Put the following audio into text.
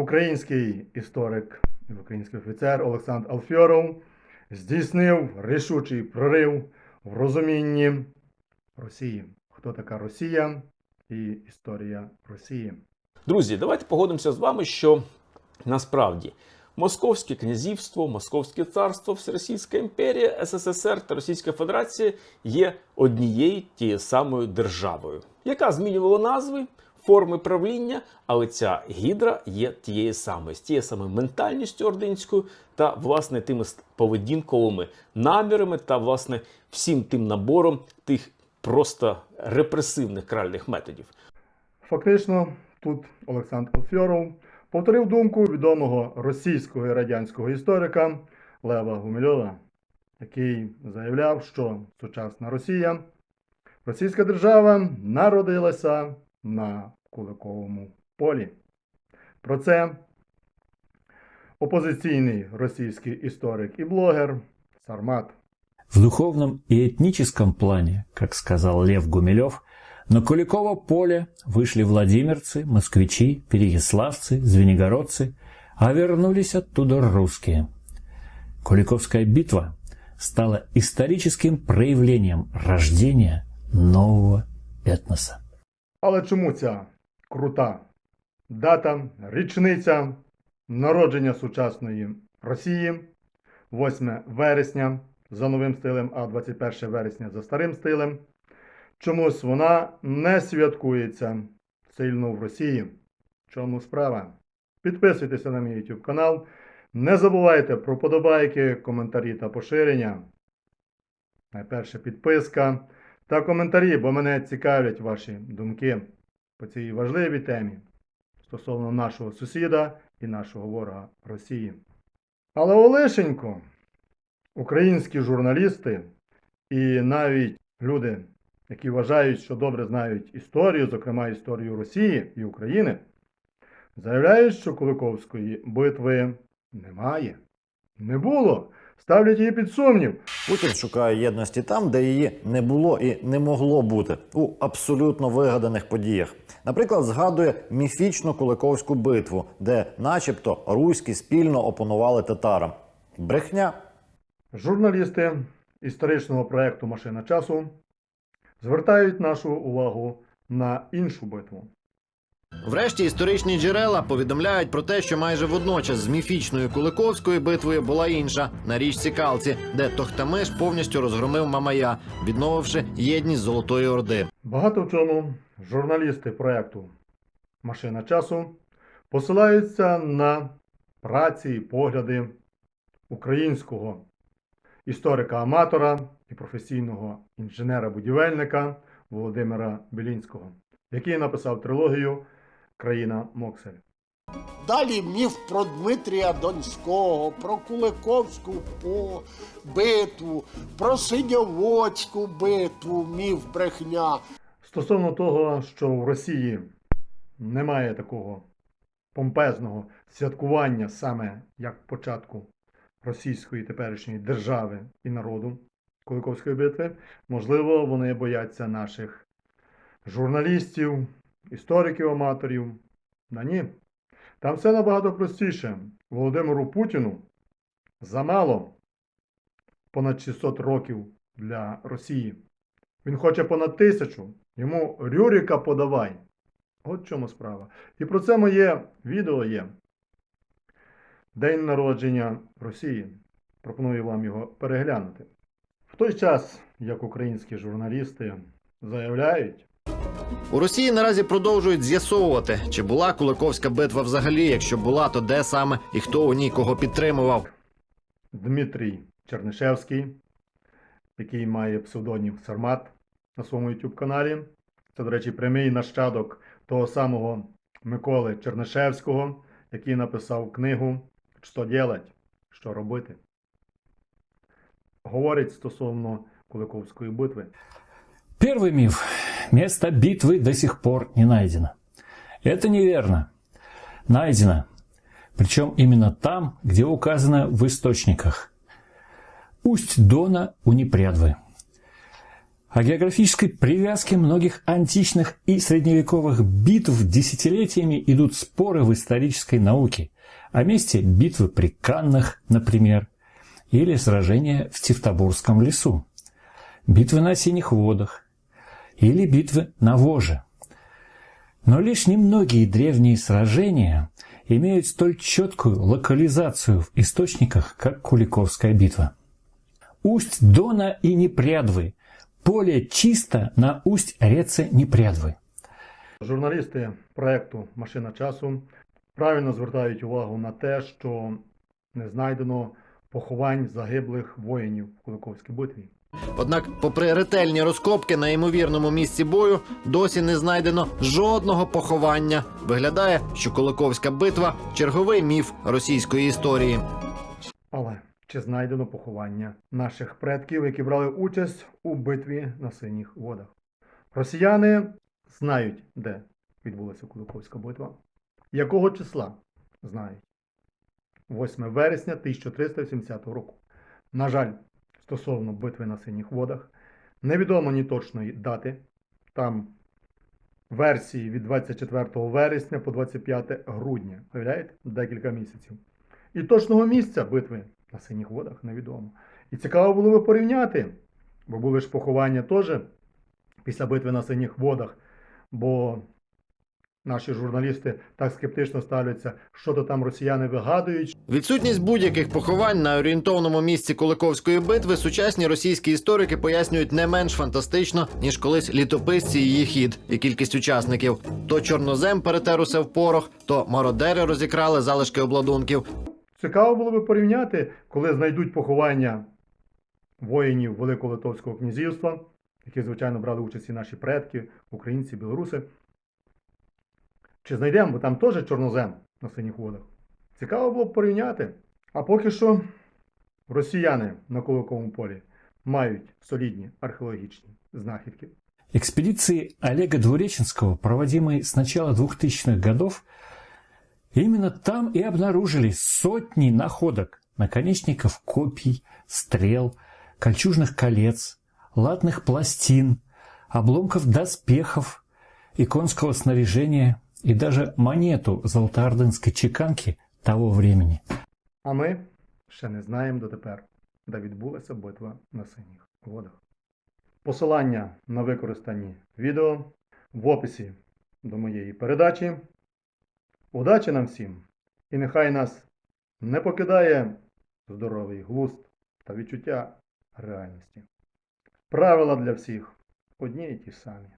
Український історик український офіцер Олександр Алфьоров здійснив рішучий прорив в розумінні Росії. Хто така Росія і історія Росії. Друзі, давайте погодимося з вами, що насправді Московське князівство, Московське царство, Всеросійська імперія, СССР та Російська Федерація є однією тією самою державою, яка змінювала назви, форми правління, але ця гідра є тією самою, з тією самою ментальністю ординською та власне тими поведінковими намірами та власне всім тим набором тих просто репресивних кральних методів. Фактично, тут Олександр Алфьоров повторив думку відомого російського і радянського історика Лева Гумільова, який заявляв, що сучасна Росія, Російська держава народилася на Куликовому полі. Про це опозиційний російський історик і блогер Сармат. В духовном и этническом плане, как сказал Лев Гумилев, на Куликово поле вышли владимирцы, москвичи, переяславцы, звенигородцы, а вернулись оттуда русские. Куликовская битва стала историческим проявлением рождения нового этноса. Але чому ця крута дата, річниця народження сучасної Росії, 8 вересня за новим стилем, а 21 вересня за старим стилем, чомусь вона не святкується сильно в Росії. Чому справа? Підписуйтеся на мій YouTube канал. Не забувайте про подобайки, коментарі та поширення. Найперше підписка та коментарі, бо мене цікавлять ваші думки по цій важливій темі стосовно нашого сусіда і нашого ворога Росії. Але Олешенько, українські журналісти і навіть люди, які вважають, що добре знають історію, зокрема історію Росії і України, заявляють, що Куликовської битви немає. Не було. Ставлять її під сумнів. Путін шукає єдності там, де її не було і не могло бути у абсолютно вигаданих подіях. Наприклад, згадує міфічну Куликовську битву, де, начебто, руські спільно опонували татарам. Брехня. Журналісти історичного проєкту Машина часу звертають нашу увагу на іншу битву. Врешті історичні джерела повідомляють про те, що майже водночас з міфічною Куликовською битвою була інша на річці Калці, де Тохтамиш повністю розгромив Мамая, відновивши єдність Золотої Орди. Багато в чому журналісти проєкту Машина часу посилаються на праці і погляди українського історика-аматора і професійного інженера-будівельника Володимира Білінського, який написав трилогію Країна Моксель. Далі міф про Дмитрія Донського, про Куликовську по- битву, про Синьоводську битву, міф брехня. Стосовно того, що в Росії немає такого помпезного святкування саме як початку російської теперішньої держави і народу Куликовської битви, можливо, вони бояться наших журналістів, істориків-аматорів. Да ні. Там все набагато простіше. Володимиру Путіну замало понад 600 років для Росії. Він хоче понад тисячу. Йому Рюрика подавай. От в чому справа. І про це моє відео є. День народження Росії. Пропоную вам його переглянути. В той час, як українські журналісти заявляють, У Росії наразі продовжують з'ясовувати, чи була Куликовська битва взагалі. Якщо була, то де саме і хто у ній кого підтримував. Дмитрій Чернишевський, який має псевдонім Сармат на своєму YouTube каналі. Це, до речі, прямий нащадок того самого Миколи Чернишевського, який написав книгу Що делать? Що робити? Говорить стосовно Куликовської битви. Первый миф. Место битвы до сих пор не найдено. Это неверно. Найдено. Причем именно там, где указано в источниках. Усть Дона у Непрядвы. О географической привязке многих античных и средневековых битв десятилетиями идут споры в исторической науке. О месте битвы при Каннах, например, или сражения в Тевтобурском лесу, битвы на Синих водах или битвы на Воже. Но лишь немногие древние сражения имеют столь четкую локализацию в источниках, как Куликовская битва. Усть Дона и Непрядвы. Поле чисто на усть реце Непрядвы. Журналісти проекту Машина часу правильно звертають увагу на те, що не знайдено поховань загиблих воїнів в Куликовській битві. Однак, попри ретельні розкопки на ймовірному місці бою, досі не знайдено жодного поховання. Виглядає, що Куликовська битва черговий міф російської історії. Але чи знайдено поховання наших предків, які брали участь у битві на синіх водах? Росіяни знають, де відбулася Куликовська битва. Якого числа знають? 8 вересня 1370 року. На жаль, стосовно битви на синіх водах, невідомо ні точної дати. Там версії від 24 вересня по 25 грудня. Уявляєте? Декілька місяців. І точного місця битви на синіх водах невідомо. І цікаво було би порівняти, бо були ж поховання теж після битви на синіх водах, бо наші журналісти так скептично ставляться, що то там росіяни вигадують, Відсутність будь-яких поховань на орієнтовному місці Куликовської битви сучасні російські історики пояснюють не менш фантастично, ніж колись літописці її хід і кількість учасників. То чорнозем перетер усе в порох, то мародери розікрали залишки обладунків. Цікаво було би порівняти, коли знайдуть поховання воїнів Великого Литовського князівства, які, звичайно, брали участь і наші предки, українці, білоруси. Чи знайдемо, бо там теж чорнозем на синіх водах. Цікаво було б порівняти. А поки що росіяни на Куликовому полі мають солідні археологічні знахідки. Экспедиции Олега Двуреченского, проводимые с начала 2000-х годов, именно там и обнаружили сотни находок наконечников копий, стрел, кольчужных колец, латных пластин, обломков доспехов, иконского снаряжения и даже монету золотоордынской чеканки того времени. А ми ще не знаємо дотепер, де відбулася битва на синіх водах. Посилання на використані відео в описі до моєї передачі. Удачі нам всім! І нехай нас не покидає здоровий глузд та відчуття реальності. Правила для всіх одні й ті самі.